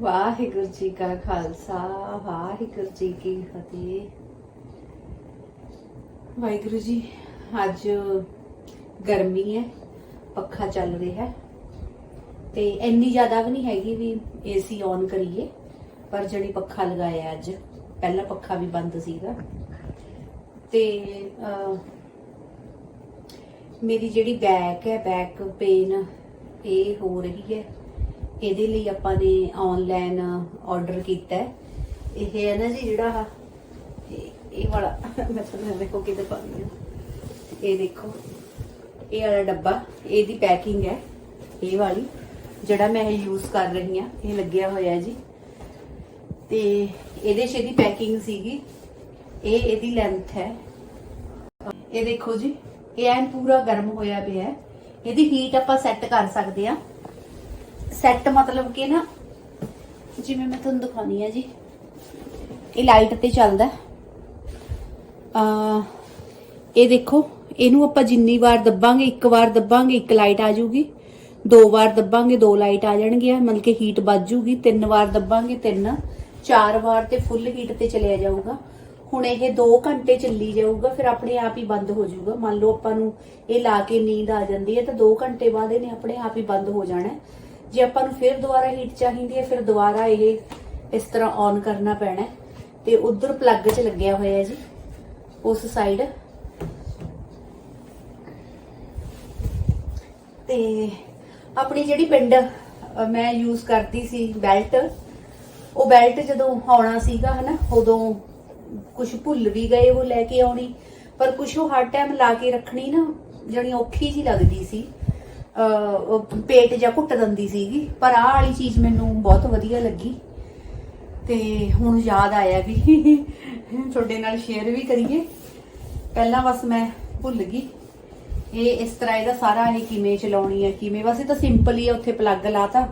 ਵਾਹਿਗੁਰੂ ਜੀ ਕਾ ਖਾਲਸਾ ਵਾਹਿਗੁਰੂ ਜੀ ਕੀ ਫਤਿਹ। ਵਾਹਿਗੁਰੂ ਜੀ ਅੱਜ ਗਰਮੀ ਹੈ ਪੱਖਾ ਚੱਲ ਰਿਹਾ ਹੈ। ਤੇ ਇੰਨੀ ਜ਼ਿਆਦਾ ਵੀ ਨਹੀਂ ਹੈਗੀ ਵੀ ਏਸੀ ਔਨ ਕਰੀਏ ਪਰ ਜਿਹੜੀ ਪੱਖਾ ਲਗਾਇਆ ਅੱਜ। ਪਹਿਲਾ ਪੱਖਾ ਵੀ ਬੰਦ ਸੀਗਾ। ਤੇ ਅਹ, ਮੇਰੀ ਜਿਹੜੀ ਬੈਕ ਹੈ ਬੈਕ ਪੇਨ ਇਹ ਹੋ ਰਹੀ ਹੈ। ਇਹਦੇ ਲਈ ਆਪਾਂ ਨੇ ਆਨਲਾਈਨ ਆਰਡਰ ਕੀਤਾ ਇਹ ਹੈ ਨਾ ਜੀ ਜਿਹੜਾ ਇਹ ਵਾਲਾ, ਮੈਂ ਤੁਹਾਨੂੰ ਦੇਖੋ ਕਿਤੇ ਪਾਉਂਦੀ ਹਾਂ। ਇਹ ਦੇਖੋ, ਇਹ ਵਾਲਾ ਡੱਬਾ, ਇਹਦੀ ਪੈਕਿੰਗ ਹੈ, ਇਹ ਵਾਲੀ, ਜਿਹੜਾ ਮੈਂ ਇਹ ਯੂਜ਼ ਕਰ ਰਹੀ ਹਾਂ, ਇਹ ਲੱਗਿਆ ਹੋਇਆ ਜੀ। ਤੇ ਇਹਦੇ 'ਚ ਇਹਦੀ ਪੈਕਿੰਗ ਸੀਗੀ, ਇਹ ਇਹਦੀ ਲੈਂਥ ਹੈ। ਇਹ ਦੇਖੋ ਜੀ, ਇਹ ਐਨ ਪੂਰਾ ਗਰਮ ਹੋਇਆ ਪਿਆ ਹੈ। ਇਹਦੀ ਹੀਟ ਆਪਾਂ ਸੈੱਟ ਕਰ ਸਕਦੇ ਆ ਸੈੱਟ ਮਤਲਬ ਕਿ ਨਾ, ਜਿਵੇਂ ਮੈਂ ਤੁਹਾਨੂੰ ਦਿਖਾਉਣੀ ਆ ਜੀ। ਇਹ ਲਾਈਟ ਤੇ ਚੱਲਦਾ ਆ ਇਹ ਦੇਖੋ, ਇਹਨੂੰ ਆਪਾਂ ਜਿੰਨੀ ਵਾਰ ਦੱਬਾਂਗੇ, ਇੱਕ ਵਾਰ ਦੱਬਾਂਗੇ, ਇੱਕ ਲਾਈਟ ਆ ਜਾਊਗੀ। ਦੋ ਵਾਰ ਦੱਬਾਂਗੇ, ਦੋ ਲਾਈਟ ਆ ਜਾਣਗੀਆਂ ਮਤਲਬ ਕਿ ਹੀਟ ਵੱਧ ਜੂਗੀ ਤਿੰਨ ਵਾਰ ਦੱਬਾਂਗੇ, ਤਿੰਨ। ਚਾਰ ਵਾਰ ਤੇ ਫੁੱਲ ਹੀਟ ਤੇ ਚਲਿਆ ਜਾਊਗਾ। ਹੁਣ ਇਹ 2 ਘੰਟੇ ਚੱਲੀ ਜਾਊਗਾ, ਫਿਰ ਆਪਣੇ ਆਪ ਹੀ ਬੰਦ ਹੋ ਜਾਊਗਾ। ਮੰਨ ਲਓ ਆਪਾਂ ਨੂੰ ਇਹ ਲਾ ਕੇ ਨੀਂਦ ਆ ਜਾਂਦੀ ਹੈ, ਤਾਂ 2 ਘੰਟੇ ਬਾਅਦ ਇਹਨੇ ਆਪਣੇ ਆਪ ਹੀ ਬੰਦ ਹੋ ਜਾਣਾ ਜੇ ਆਪਾਂ ਨੂੰ ਫਿਰ ਦੁਬਾਰਾ ਹੀਟ ਚਾਹੀਦੀ ਹੈ, ਫਿਰ ਦੁਬਾਰਾ ਇਹ ਇਸ ਤਰ੍ਹਾਂ ਔਨ ਕਰਨਾ ਪੈਣਾ ਤੇ ਉਧਰ ਪਲੱਗ 'ਚ ਲੱਗਿਆ ਹੋਇਆ ਹੈ ਜੀ, ਉਸ ਸਾਈਡ ਤੇ ਆਪਣੀ ਜਿਹੜੀ ਪਿੰਡ ਮੈਂ ਯੂਜ਼ ਕਰਦੀ ਸੀ ਬੈਲਟ ਉਹ ਬੈਲਟ ਜਦੋਂ ਆਉਣਾ ਸੀਗਾ ਹਨਾ, ਉਦੋਂ ਕੁਝ ਭੁੱਲ ਵੀ ਗਏ ਉਹ ਲੈ ਕੇ ਆਉਣੀ, ਪਰ ਕੁਝ ਉਹ ਹਰ ਟਾਈਮ ਲਾ ਕੇ ਰੱਖਣੀ ਨਾ ਜਣੀ ਔਖੀ ਜੀ ਲੱਗਦੀ ਸੀ। ਪੇਟ ਜਾਂ ਘੁੱਟ ਦਿੰਦੀ ਸੀਗੀ, ਪਰ ਆਹ ਵਾਲੀ ਚੀਜ਼ ਮੈਨੂੰ ਬਹੁਤ ਵਧੀਆ ਲੱਗੀ। ਤੇ ਹੁਣ ਯਾਦ ਆਇਆ ਵੀ ਤੁਹਾਡੇ ਨਾਲ ਸ਼ੇਅਰ ਵੀ ਕਰੀਏ। ਪਹਿਲਾਂ ਬਸ ਮੈਂ ਭੁੱਲ ਗਈ। ਇਹ ਇਸ ਤਰ੍ਹਾਂ ਇਹਦਾ ਸਾਰਾ ਇਹ ਕਿਵੇਂ ਚਲਾਉਣੀ ਹੈ, ਕਿਵੇਂ? ਵੈਸੇ ਤਾਂ ਸਿੰਪਲ ਹੀ ਹੈ, ਉੱਥੇ ਪਲੱਗ ਲਾਤਾ।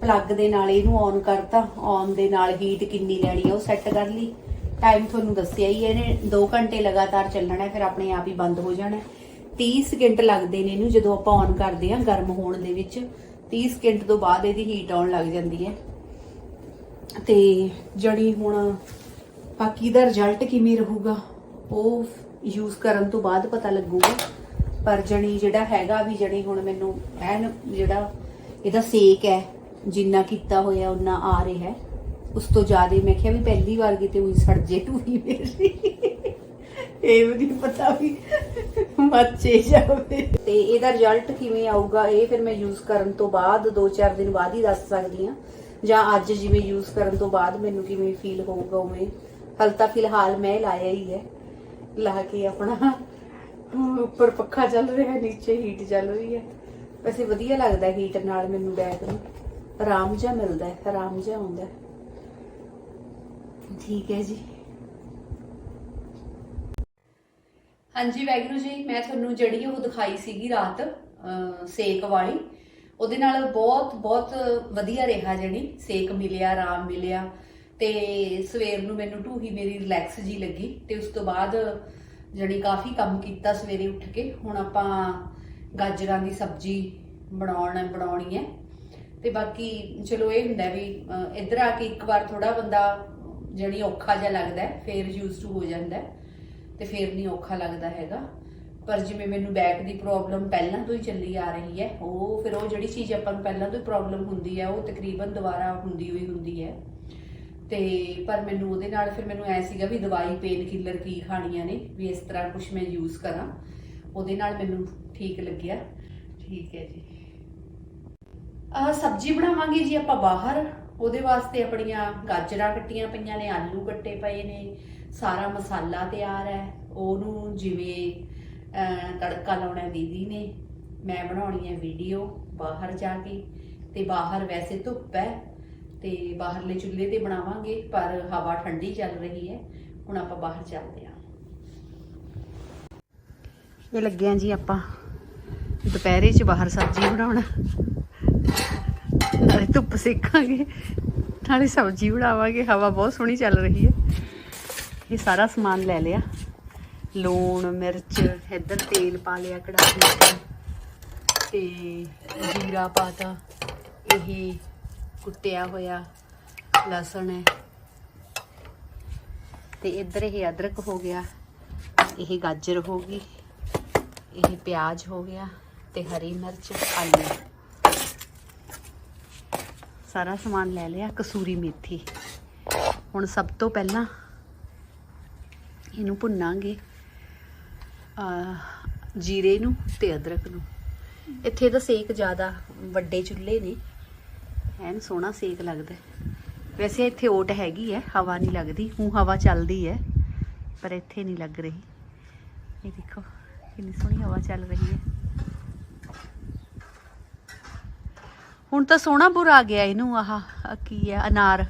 ਪਲੱਗ ਦੇ ਨਾਲ ਇਹਨੂੰ ਔਨ ਕਰਤਾ। ਔਨ ਦੇ ਨਾਲ ਹੀਟ ਕਿੰਨੀ ਲੈਣੀ ਹੈ ਉਹ ਸੈੱਟ ਕਰ ਲਈ। ਟਾਈਮ ਤੁਹਾਨੂੰ ਦੱਸਿਆ ਹੀ ਇਹਨੇ 2 ਘੰਟੇ ਲਗਾਤਾਰ ਚੱਲਣਾ ਫਿਰ ਆਪਣੇ ਆਪ ਹੀ ਬੰਦ ਹੋ ਜਾਣਾ 30 ਸਕਿੰਟ ਲੱਗਦੇ ਨੇ ਇਹਨੂੰ ਜਦੋਂ ਆਪਾਂ ਔਨ ਕਰਦੇ ਹਾਂ ਗਰਮ ਹੋਣ ਦੇ ਵਿੱਚ। 30 ਸਕਿੰਟ ਤੋਂ ਬਾਅਦ ਇਹਦੀ ਹੀਟ ਆਉਣ ਲੱਗ ਜਾਂਦੀ ਹੈ। ਤੇ ਜਣੀ ਹੁਣ ਬਾਕੀ ਦਾ ਰਿਜ਼ਲਟ ਕਿਵੇਂ ਰਹੂਗਾ, ਉਹ ਯੂਜ਼ ਕਰਨ ਤੋਂ ਬਾਅਦ ਪਤਾ ਲੱਗੂਗਾ। ਪਰ ਜਣੀ ਜਿਹੜਾ ਹੈਗਾ ਵੀ ਜਣੀ ਹੁਣ ਮੈਨੂੰ ਐਨ ਜਿਹੜਾ ਇਹਦਾ ਸੇਕ ਹੈ, ਜਿੰਨਾ ਕੀਤਾ ਹੋਇਆ ਉਹਨਾਂ ਆ ਰਿਹਾ ਹੈ। ਉਸ ਤੋਂ ਜ਼ਿਆਦਾ ਮੈਂ ਕਿਹਾ ਵੀ ਪਹਿਲੀ ਵਾਰ ਕਿਤੇ ਉਹੀ ਸੜ ਜੇ ਟੂਹੀ ਮੇਰੀ ਇਹ ਵੀ ਨਹੀਂ ਪਤਾ ਵੀ ਮੱਚੇ ਜਾਵੇ। ਤੇ ਇਹਦਾ ਰਿਜ਼ਲਟ ਕਿਵੇਂ ਆਊਗਾ, ਇਹ ਫਿਰ ਮੈਂ ਯੂਜ਼ ਕਰਨ ਤੋਂ ਬਾਅਦ 2-4 ਦਿਨ ਬਾਅਦ ਹੀ ਦੱਸ ਸਕਦੀ ਹਾਂ। ਜਾਂ ਅੱਜ ਜਿਵੇਂ ਯੂਜ਼ ਕਰਨ ਤੋਂ ਬਾਅਦ ਮੈਨੂੰ ਕਿਵੇਂ ਫੀਲ ਹੋਊਗਾ ਉਵੇਂ। ਹਾਲ ਤਾਂ ਫਿਲਹਾਲ ਮੈਂ ਲਾਇਆ ਹੀ ਹੈ। ਲਾ ਕੇ ਆਪਣਾ ਉੱਪਰ ਪੱਖਾ ਚੱਲ ਰਿਹਾ ਨੀਚੇ ਹੀਟ ਚੱਲ ਰਹੀ ਹੈ। ਵੈਸੇ ਵਧੀਆ ਲੱਗਦਾ ਹੀਟ ਨਾਲ ਮੈਨੂੰ ਬੈਗ ਨੂੰ। ਆਰਾਮ ਜਿਹਾ ਮਿਲਦਾ ਹੈ, ਆਰਾਮ ਜਿਹਾ ਆਉਂਦਾ ਠੀਕ ਹੈ ਜੀ। ਹਾਂਜੀ ਵੈਗਰੂ ਜੀ ਮੈਂ ਤੁਹਾਨੂੰ ਜਿਹੜੀ ਉਹ ਦਿਖਾਈ ਸੀਗੀ ਰਾਤ ਸੇਕ ਵਾਲੀ ਉਹਦੇ ਨਾਲ ਬਹੁਤ ਬਹੁਤ ਵਧੀਆ ਰਿਹਾ ਜਿਹੜੀ ਸੇਕ ਮਿਲਿਆ ਆਰਾਮ ਮਿਲਿਆ ਤੇ ਸਵੇਰ ਨੂੰ ਮੈਨੂੰ ਢੂਹੀ ਮੇਰੀ ਰਿਲੈਕਸ ਜੀ ਲੱਗੀ ਤੇ ਉਸ ਤੋਂ ਬਾਅਦ ਜਿਹੜੀ ਕਾਫੀ ਕੰਮ ਕੀਤਾ ਸਵੇਰੇ ਉੱਠ ਕੇ। ਹੁਣ ਆਪਾਂ ਗਾਜਰਾਂ ਦੀ ਸਬਜ਼ੀ ਬਣਾਉਣ ਬਣਾਉਣੀ ਹੈ। ਤੇ ਬਾਕੀ ਚਲੋ ਇਹ ਹੁੰਦਾ ਵੀ ਇੱਧਰ ਆ ਕੇ ਇੱਕ ਵਾਰ ਥੋੜਾ ਬੰਦਾ ਜਿਹੜੀ ਔਖਾ ਜਿਹਾ ਲੱਗਦਾ ਹੈ, ਫੇਰ ਯੂਜ਼ ਟੂ ਹੋ ਜਾਂਦਾ ਹੈ। ਤੇ ਫੇਰ ਨਹੀਂ ਔਖਾ ਲੱਗਦਾ ਹੈਗਾ। ਪਰ ਜਿਵੇਂ ਮੈਨੂੰ ਬੈਕ ਦੀ ਪ੍ਰੋਬਲਮ ਪਹਿਲਾਂ ਤੋਂ ਹੀ ਚੱਲੀ ਆ ਰਹੀ ਹੈ ਉਹ ਫਿਰ ਉਹ ਜਿਹੜੀ ਚੀਜ਼ ਆਪਾਂ ਨੂੰ ਪਹਿਲਾਂ ਤੋਂ ਹੀ ਪ੍ਰੋਬਲਮ ਹੁੰਦੀ ਹੈ ਉਹ ਤਕਰੀਬਨ ਦੁਬਾਰਾ ਹੁੰਦੀ ਹੋਈ ਹੁੰਦੀ ਹੈ। ਤੇ ਪਰ ਮੈਨੂੰ ਉਹਦੇ ਨਾਲ ਫਿਰ ਮੈਨੂੰ ਐ ਸੀਗਾ ਵੀ ਦਵਾਈ ਪੇਨ ਕਿਲਰ ਕੀ ਖਾਣੀਆਂ ਨੇ ਵੀ ਇਸ ਤਰ੍ਹਾਂ ਕੁਝ ਮੈਂ ਯੂਜ਼ ਕਰਾਂ। ਉਹਦੇ ਨਾਲ ਮੈਨੂੰ ਠੀਕ ਲੱਗਿਆ। ਠੀਕ ਹੈ ਜੀ। ਆਹ ਸਬਜ਼ੀ ਬਣਾਵਾਂਗੇ ਜੀ ਆਪਾਂ ਬਾਹਰ। ਉਹਦੇ ਵਾਸਤੇ ਆਪਣੀਆਂ ਗਾਜਰਾਂ ਕੱਟੀਆਂ ਪਈਆਂ ਨੇ ਆਲੂ ਕੱਟੇ ਪਏ ਨੇ ਸਾਰਾ ਮਸਾਲਾ ਤਿਆਰ ਹੈ। ਉਹਨੂੰ ਜਿਵੇਂ ਤੜਕਾ ਲਾਉਣਾ ਦੀਦੀ ਨੇ, ਮੈਂ ਬਣਾਉਣੀ ਹੈ ਵੀਡੀਓ ਬਾਹਰ ਜਾ ਕੇ। ਤੇ ਬਾਹਰ ਵੈਸੇ ਧੁੱਪ ਹੈ ਤੇ ਬਾਹਰਲੇ ਚੁੱਲ੍ਹੇ ਤੇ ਬਣਾਵਾਂਗੇ, ਪਰ ਹਵਾ ਠੰਡੀ ਚੱਲ ਰਹੀ ਹੈ। ਹੁਣ ਆਪਾਂ ਬਾਹਰ ਚੱਲਦੇ ਹਾਂ। ਇਹ ਲੱਗਿਆ ਜੀ ਆਪਾਂ ਦੁਪਹਿਰੇ 'ਚ ਬਾਹਰ ਸਬਜ਼ੀ ਬਣਾਉਣਾ। ਨਾਲੇ ਧੁੱਪ ਸੇਕਾਂਗੇ, ਨਾਲੇ ਸਬਜ਼ੀ ਬਣਾਵਾਂਗੇ, ਹਵਾ ਬਹੁਤ ਸੋਹਣੀ ਚੱਲ ਰਹੀ ਹੈ। ਇਹ ਸਾਰਾ ਸਮਾਨ ਲੈ ਲਿਆ। ਲੂਣ, ਮਿਰਚ, ਇੱਧਰ ਤੇਲ ਪਾ ਲਿਆ ਕੜਾਹੀ 'ਚ। ਤੇ ਜੀਰਾ ਪਾਤਾ ਇਹ ਕੁੱਟਿਆ ਹੋਇਆ ਲਸਣ ਹੈ। ਤੇ ਇੱਧਰ ਇਹ ਅਦਰਕ ਹੋ ਗਿਆ। ਇਹ ਗਾਜਰ ਹੋ ਗਈ। ਇਹ ਪਿਆਜ਼ ਹੋ ਗਿਆ ਤੇ ਹਰੀ ਮਿਰਚ, ਆਲੂ। ਸਾਰਾ ਸਮਾਨ ਲੈ ਲਿਆ, ਕਸੂਰੀ ਮੇਥੀ। ਹੁਣ ਸਭ ਤੋਂ ਪਹਿਲਾਂ ਇਹਨੂੰ ਭੁੰਨਾਂਗੇ ਜੀਰੇ ਨੂੰ ਤੇ ਅਦਰਕ ਨੂੰ। ਇੱਥੇ ਦਾ ਸੇਕ ਜ਼ਿਆਦਾ ਵੱਡੇ ਚੁੱਲ੍ਹੇ ਨੇ। ਐਨ ਸੋਹਣਾ ਸੇਕ ਲੱਗਦਾ। ਵੈਸੇ ਇੱਥੇ ਓਟ ਹੈਗੀ ਹੈ ਹਵਾ ਨਹੀਂ ਲੱਗਦੀ। ਹੂੰ ਹਵਾ ਚੱਲਦੀ ਹੈ ਪਰ ਇੱਥੇ ਨਹੀਂ ਲੱਗ ਰਹੀ। ਇਹ ਦੇਖੋ, ਕਿੰਨੀ ਸੋਹਣੀ ਹਵਾ ਚੱਲ ਰਹੀ ਹੈ ਹੁਣ ਤਾਂ ਸੋਹਣਾ ਬੁਰ ਆ ਗਿਆ ਇਹਨੂੰ, ਆਹ ਆਹ ਕੀ ਹੈ ਅਨਾਰ।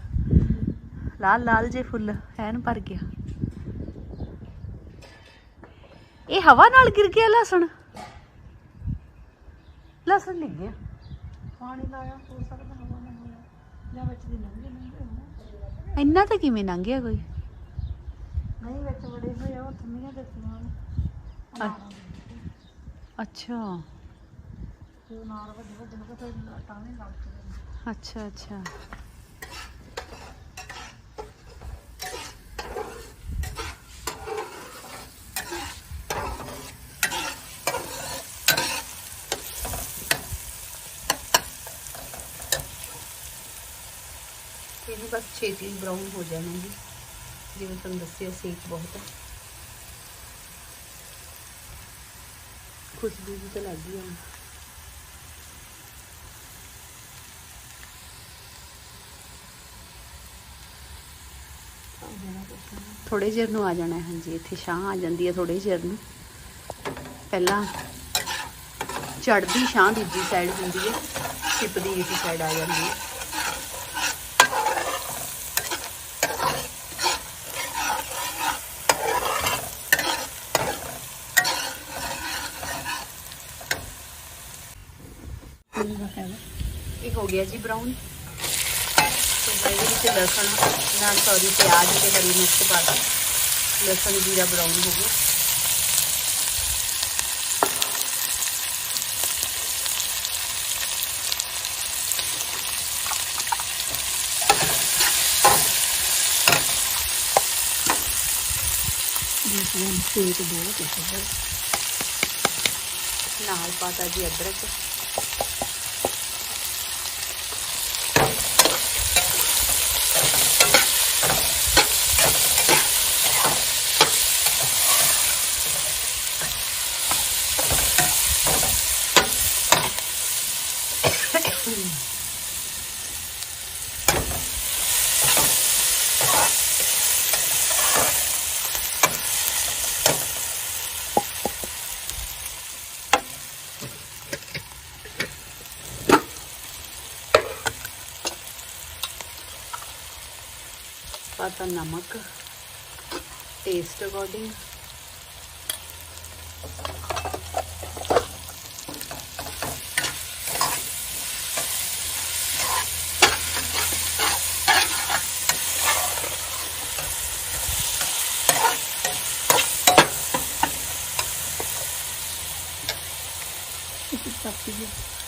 ਲਾਲ ਲਾਲ ਜੇ ਫੁੱਲ, ਐਨ ਭਰ ਗਿਆ। ਇਹ ਹਵਾ ਨਾਲ ਗਿਰ ਗਿਆ ਲਸਣ? ਲਸਣ ਲਿਖ ਗਿਆ। ਪਾਣੀ ਲਾਇਆ ਹੋ ਸਕਦਾ ਹਵਾ ਨਾਲ ਹੋਇਆ ਜਾਂ ਵਿੱਚ ਦੀ ਲੰਘੇ ਲੰਘੇ ਹੋਣਾ। ਇੰਨਾ ਤਾਂ ਕਿਵੇਂ ਲੰਘਿਆ ਕੋਈ? ਨਹੀਂ ਵਿੱਚ ਵੜੇ ਹੋਏ ਆ ਉਹ ਥੰਮੀਆਂ ਦਿੱਤੀਆਂ ਨੇ ਅੱਛ- ਤੇ ਨਾਰ ਵੱਡੇ ਵੱਡੇ ਨੂੰ ਫਿਰ ਟਾਵੇਂ ਲੱਗ ਅੱਛਾ ਅੱਛਾ ਇਹਨੂੰ ਬਸ ਛੇਤੀ ਬਰਾਊਨ ਹੋ ਜਾਣਾ ਜੀ ਜਿਵੇਂ ਤੁਹਾਨੂੰ ਦੱਸਿਆ, ਸੇਕ ਬਹੁਤ ਹੈ ਖੁਸ਼ਬੂ ਵੀ ਤਾਂ ਲੱਗ ਹੁਣ। ਥੋੜੇ ਚਿਰ ਨੂੰ ਆ ਜਾਣਾ ਹਾਂਜੀ। ਇੱਥੇ ਛਾਂ ਆ ਜਾਂਦੀ ਹੈ ਥੋੜੇ ਚਿਰ ਨੂੰ। ਪਹਿਲਾਂ ਚੜਦੀ ਛਾਂ ਦੂਜੀ ਸਾਈਡ ਹੁੰਦੀ ਹੈ, ਛਿਪਦੀ ਇੱਕ ਸਾਈਡ ਆ ਜਾਂਦੀ ਹੈ। ਇਹ ਹੋ ਗਿਆ ਜੀ ਬਰਾਊਨ ਤੇ ਇਹਦੇ ਵਿੱਚ ਲਸਣ, ਨਾਲ ਸੌਰੀ ਪਿਆਜ਼ ਤੇ ਹਰੀ ਮਿਰਚ ਪਾ ਦਿੱਤੀ। ਲਸਣ ਜੀਰਾ ਬਰਾਊਨ ਹੋ ਗਿਆ। ਦੂਸਰੀਆਂ ਸੇਕ ਬਹੁਤ ਨਾਲ ਪਾਤਾ ਜੀ ਅਦਰਕ। ਪਾਤਾ ਨਮਕ ਟੇਸਟ ਅਕੋਰਡਿੰਗ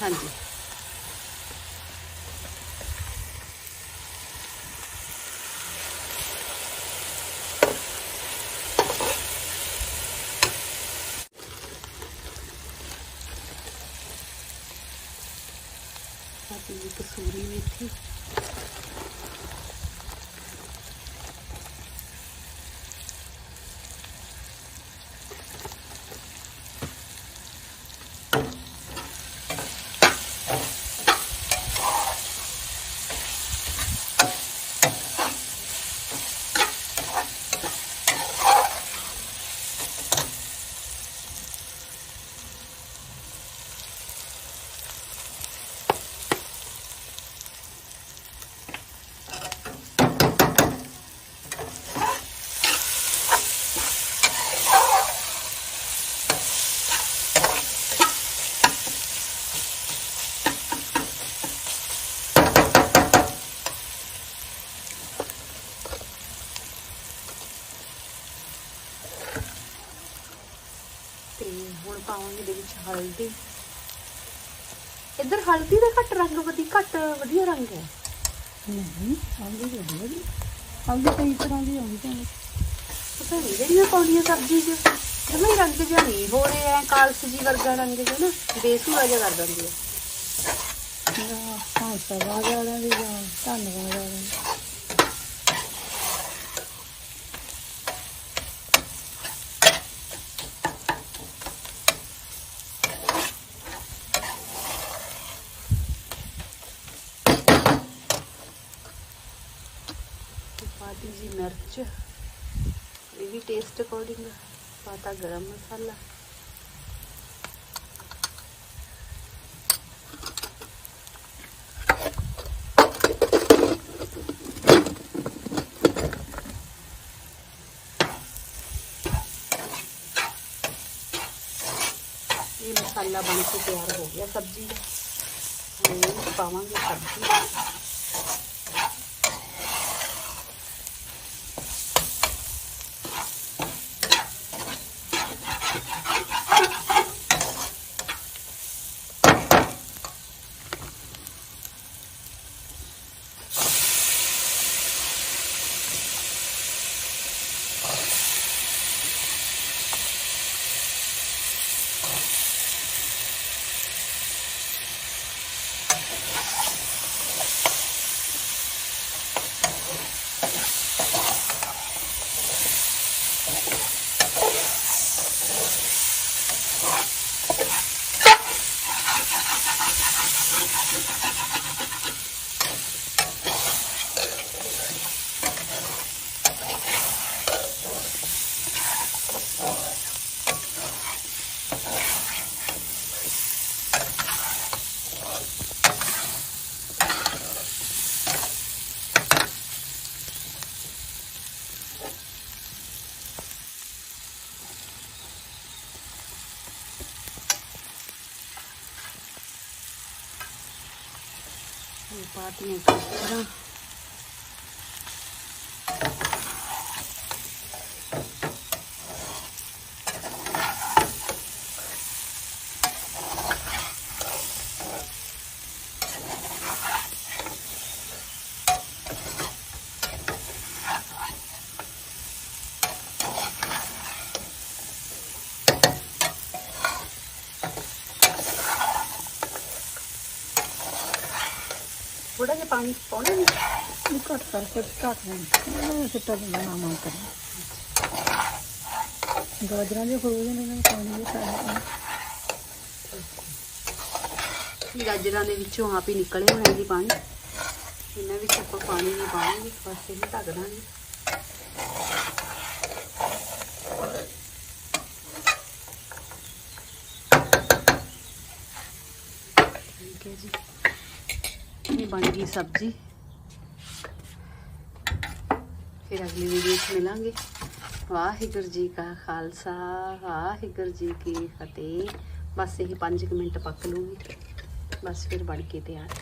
ਹਾਂਜੀ ਪਾਤੀ ਕਸੂਰੀ ਮੇਥੀ ਤੇ ਹੁਣ ਪਾਵਾਂਗੇ ਇਹਦੇ ਵਿੱਚ ਹਲਦੀ। ਇੱਧਰ ਹਲਦੀ ਦਾ ਘੱਟ ਰੰਗ ਵਧੀ ਘੱਟ ਵਧੀਆ ਰੰਗ ਹੈ। ਨਹੀਂ ਹਲਦੀ ਵਧੀਆ ਜੀ। ਹਲਦੀ ਕਈ ਤਰ੍ਹਾਂ ਦੀ ਆਉਂਦੀ ਤਾਂ ਪਤਾ ਨਹੀਂ ਜਿਹੜੀਆਂ ਪਾਉਂਦੀਆਂ ਸਬਜ਼ੀ 'ਚ ਜਮਾ ਹੀ ਰੰਗ ਜਿਹਾ ਨਹੀਂ। ਹੋ ਰਿਹਾ ਐ ਕਾਲਸ ਜੀ ਵਰਗਾ ਰੰਗ ਜਿਹਾ ਨਾ ਬੇਸੂਆ ਜਿਹਾ ਕਰ ਦਿੰਦੀ ਹੈ। ਹੰਸਾਬਾਦ ਵਾਲਿਆਂ ਦੀ ਜਾਂ ਧੰਨਵਾਦ ਵਾਲਿਆਂ ਪਾਤੀ ਜੀ ਮਿਰਚ ਇਹ ਵੀ ਟੇਸਟ ਅਕੋਰਡਿੰਗ ਪਾਤਾ ਗਰਮ ਮਸਾਲਾ ਇਹ ਮਸਾਲਾ ਬਣ ਕੇ ਤਿਆਰ ਹੋ ਗਿਆ ਸਬਜ਼ੀ ਦਾ ਹੁਣ ਇਹਨੂੰ Yeah. ਇਹ ਪਾਤੀਆਂ ਕਰਾਂ ਥੋੜਾ ਜਿਹਾ ਪਾਣੀ ਪਾਉਣਾ ਨਹੀਂ। ਇਹ ਘੱਟ ਕਰਕੇ ਘੱਟ ਨਹੀਂ ਉਹ ਸਿੱਟਾ ਦਿੰਦਾ ਨਾ ਮਨ ਕਰ ਗਾਜਰਾਂ ਦੇ ਫਰੂਜ ਨੇ, ਇਹਨਾਂ ਪਾਣੀ ਦੇ ਸਾਰੇ ਗਾਜਰਾਂ ਦੇ ਵਿੱਚੋਂ ਆਪ ਹੀ ਨਿਕਲੇ ਹੋਏ ਜੀ ਪਾਣੀ। ਇਹਨਾਂ ਵਿੱਚ ਆਪਾਂ ਪਾਣੀ ਨਹੀਂ ਪਾਵਾਂਗੇ ਬਸ ਇਹਨੂੰ ਢੱਕ ਦਾਂਗੇ ਠੀਕ ਹੈ ਜੀ ਇਹ ਬਣ ਗਈ ਸਬਜ਼ੀ। ਫਿਰ ਅਗਲੀ ਵੀਡੀਓ 'ਚ ਮਿਲਾਂਗੇ। ਵਾਹਿਗੁਰੂ ਜੀ ਕਾ ਖਾਲਸਾ, ਵਾਹਿਗੁਰੂ ਜੀ ਕੀ ਫਤਿਹ। ਬਸ ਇਹ 5 ਮਿੰਟ ਪੱਕ ਲੂਗੀ ਬਸ ਫਿਰ ਬਣ ਕੇ ਤਿਆਰ।